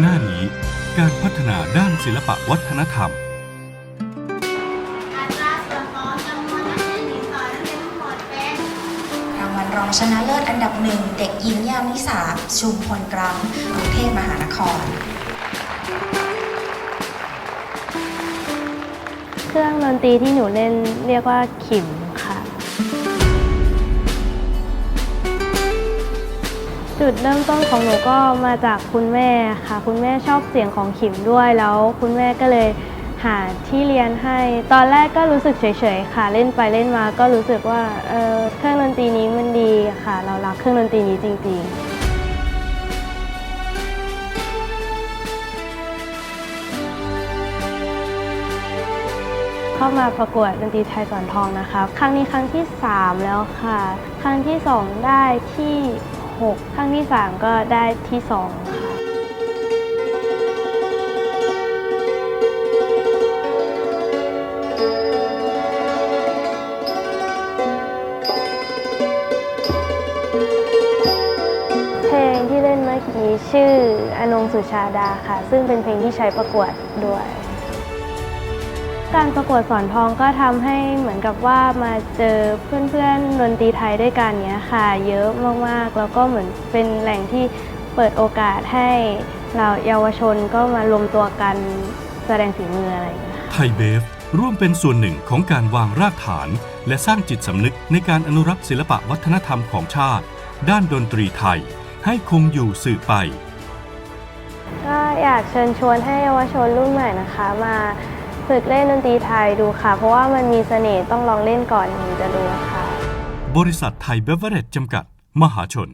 หน้านี้ การพัฒนาด้านศิลปะวัฒนธรรม อัตราส่วนของจำนวนนักเรียนหญิงต่อนักเรียนทั้งหมดเป็นรางวัลรองชนะเลิศอันดับหนึ่งเด็กหญิงยามนิสาชุมพลกรังกรุงเทพมหานคร เครื่องดนตรีที่หนูเล่นเรียกว่าขิม จุดเริ่มต้นของหนูก็มาจากคุณแม่ค่ะ คุณแม่ชอบเสียงของขิมด้วยแล้ว คุณแม่ก็เลยหาที่เรียนให้ ตอนแรกก็รู้สึกเฉยๆค่ะ เล่นไปเล่นมาก็รู้สึกว่าเออเครื่องดนตรีนี้มันดีค่ะ เรารักเครื่องดนตรีนี้จริงๆเข้ามาประกวดดนตรีไทยสอนทองนะคะ ครั้งนี้ครั้งที่ 3 แล้วค่ะ ครั้งที่ 2 ได้ที่ 6 ครั้งที่ 3 ก็ได้ที่2ค่ะเพลงที่เล่นเมื่อกี้ชื่ออนงสุชาดาค่ะ ซึ่งเป็นเพลงที่ใช้ประกวดด้วย การประกวดสอนทองก็ทำให้เหมือนกับว่ามาเจอเพื่อนๆดนตรีไทยด้วยกันเนี้ยค่ะ เยอะมากๆ แล้วก็เหมือนเป็นแหล่งที่เปิดโอกาสให้เราเยาวชนก็มารวมตัวกันแสดงฝีมืออะไรอย่างเงี้ยค่ะไทยเบฟร่วมเป็นส่วนหนึ่งของการวางรากฐาน และสร้างจิตสำนึกในการอนุรักษ์ศิลปะวัฒนธรรมของชาติ ด้านดนตรีไทย ให้คงอยู่สืบไป ก็อยากเชิญชวนให้เยาวชนรุ่นใหม่นะคะมา ฝึกเล่นดนตรีไทยดูค่ะ เพราะว่ามันมีเสน่ห์ต้องลองเล่นก่อนถึงจะรู้ค่ะ บริษัทไทยเบเวอร์เรจจำกัด มหาชน